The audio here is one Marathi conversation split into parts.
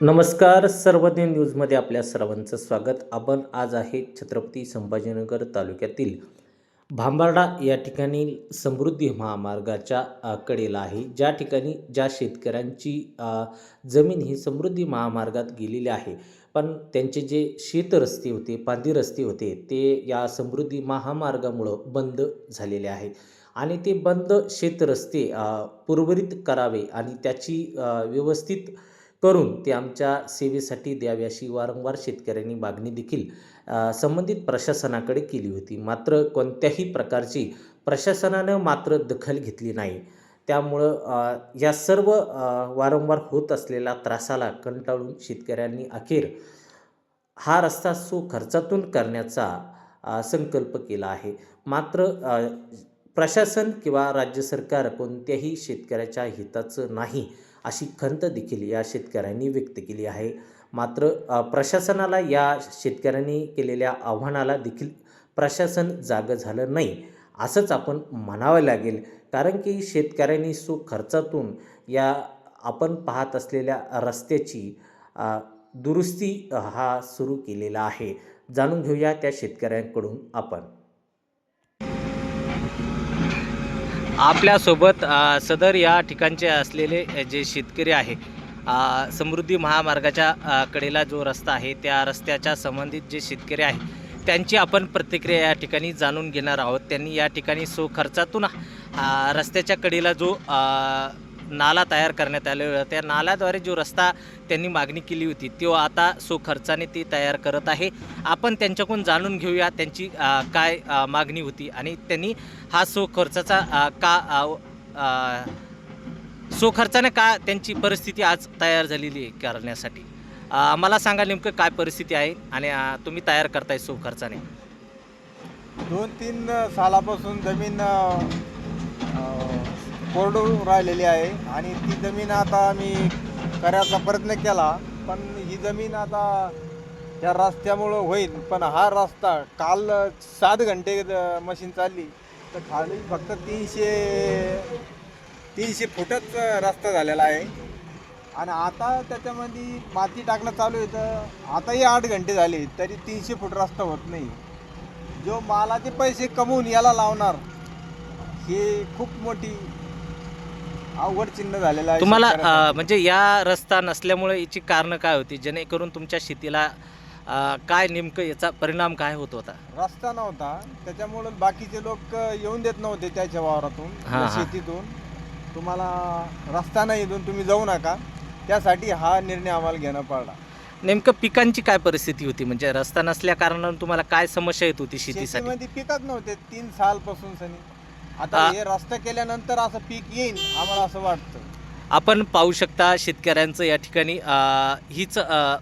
नमस्कार सर्वज्ञ न्यूजमध्ये आपल्या सर्वांचं स्वागत. आपण आज आहे छत्रपती संभाजीनगर तालुक्यातील भांबार्डा या ठिकाणी समृद्धी महामार्गाच्या कडेला आहे. ज्या ठिकाणी ज्या शेतकऱ्यांची जमीन ही समृद्धी महामार्गात गेलेली आहे. पण त्यांचे जे शेत रस्ते होते पांदी रस्ते होते ते या समृद्धी महामार्गामुळं बंद झालेले आहे आणि ते बंद शेत रस्ते पूर्वरित करावे आणि त्याची व्यवस्थित करून ते आमच्या सेवेसाठी द्यावे अशी वारंवार शेतकऱ्यांनी मागणी देखील संबंधित प्रशासनाकडे केली होती. मात्र कोणत्याही प्रकारची प्रशासनानं मात्र दखल घेतली नाही. त्यामुळं या सर्व वारंवार होत असलेल्या त्रासाला कंटाळून शेतकऱ्यांनी अखेर हा रस्ता सो खर्चातून करण्याचा संकल्प केला आहे. मात्र प्रशासन किंवा राज्य सरकार कोणत्याही शेतकऱ्याच्या हिताचं नाही. अशी खंत देखील या शेतकऱ्यांनी व्यक्त केली आहे. मात्र प्रशासनाला या शेतकऱ्यांनी केलेल्या आव्हानाला देखील प्रशासन जागं झालं नाही असंच आपण म्हणावं लागेल. कारण की शेतकऱ्यांनी सु खर्चातून या आपण पाहत असलेल्या रस्त्याची दुरुस्ती हा सुरू केलेला आहे. जाणून घेऊया त्या शेतकऱ्यांकडून आपण. आपल्यासोबत सदर या ठिकाणचे असलेले जे शेतकरी आहे समृद्धी महामार्गाच्या कडेला जो रस्ता आहे त्या रस्त्याच्या संबंधित जे शेतकरी आहे त्यांची आपण प्रतिक्रिया या ठिकाणी जाणून घेणार आहोत. त्यांनी या ठिकाणी सो खर्चातून रस्त्याच्या कडेला जो नाला तयार करण्यात आलेला होता. त्या नाल्याद्वारे जो रस्ता त्यांनी मागणी केली होती तो आता सो खर्चाने ती तयार करत आहे. आपण त्यांच्याकडून जाणून घेऊया त्यांची काय मागणी होती आणि त्यांनी हा सो खर्चाचा का अ, सो खर्चाने का त्यांची परिस्थिती आज तयार झालेली आहे करण्यासाठी? मला सांगा नेमकं काय परिस्थिती आहे आणि तुम्ही तयार करताय सो खर्चाने? दोन तीन सालापासून जमीन कोरडू राहिलेली आहे आणि ती जमीन आता आम्ही करायचा प्रयत्न केला पण ही जमीन आता या रस्त्यामुळं होईल पण हा रस्ता काल सात घंटे मशीन चालली. तर खाली फक्त तीनशे तीनशे फुटच रस्ता झालेला आहे. आणि आता त्याच्यामध्ये माती टाकणं चालू आहे तर आताही आठ घंटे झाले तरी तीनशे फूट रस्ता होत नाही. जो मालाचे पैसे कमवून याला लावणार हे खूप मोठी अवघड चिन्ह झालेलं आहे तुम्हाला. अ, म्हणजे या रस्ता नसल्यामुळे याची कारणं काय होती? जेणेकरून तुमच्या शेतीला अ, काय नेमकं याचा परिणाम काय होत होता? रस्ता नव्हता. त्याच्यामुळे बाकीचे लोक येऊन देत नव्हते त्याच्या वावरातून हा, या हा. शेतीतून. तुम्हाला रस्ता नाही इथून तुम्ही जाऊ नका. त्यासाठी हा निर्णय आम्हाला घेणं पडला. नेमकं पिकांची काय परिस्थिती होती? म्हणजे रस्ता नसल्या कारणानं तुम्हाला काय समस्या येत होती शेतीसाठी? शेतीमध्ये पिकच नव्हते. तीन साल पासून सनी. आता हे. रस्ता केल्यानंतर असं पीक येईल आम्हाला असं वाटतं. आपण पाहू शकता शेतकऱ्यांचं या ठिकाणी हीच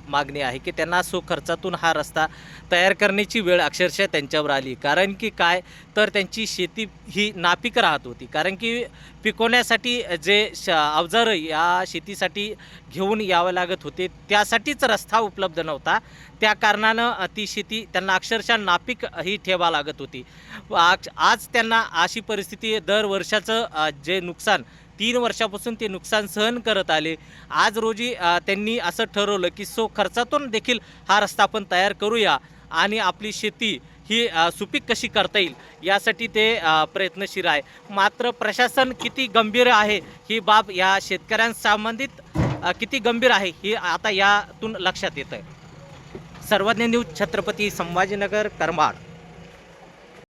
मागणी आहे की त्यांना सो खर्चातून हा रस्ता तयार करण्याची वेळ अक्षरशः त्यांच्यावर आली. कारण की काय? तर त्यांची शेती ही नापीक राहत होती. कारण की पिकवण्यासाठी जे श अवजारं या शेतीसाठी घेऊन यावं लागत होते त्यासाठीच रस्ता उपलब्ध नव्हता. त्या कारणानं ती शेती त्यांना अक्षरशः नापीक ही ठेवा लागत होती. आज आज त्यांना अशी परिस्थिती दर वर्षाचं जे नुकसान तीन वर्षापासून ते नुकसान सहन करत आले. आज रोजी त्यांनी असं ठरवलं की सो खर्चातून देखील हा रस्ता आपण तयार करूया आणि आपली शेती ही सुपीक कशी करता येईल यासाठी ते प्रयत्नशील आहे. मात्र प्रशासन किती गंभीर आहे ही बाब या शेतकऱ्यांसंबंधित किती गंभीर आहे ही आता यातून लक्षात येतं आहे सर्वज्ञ न्यूज छत्रपती संभाजीनगर करमाड.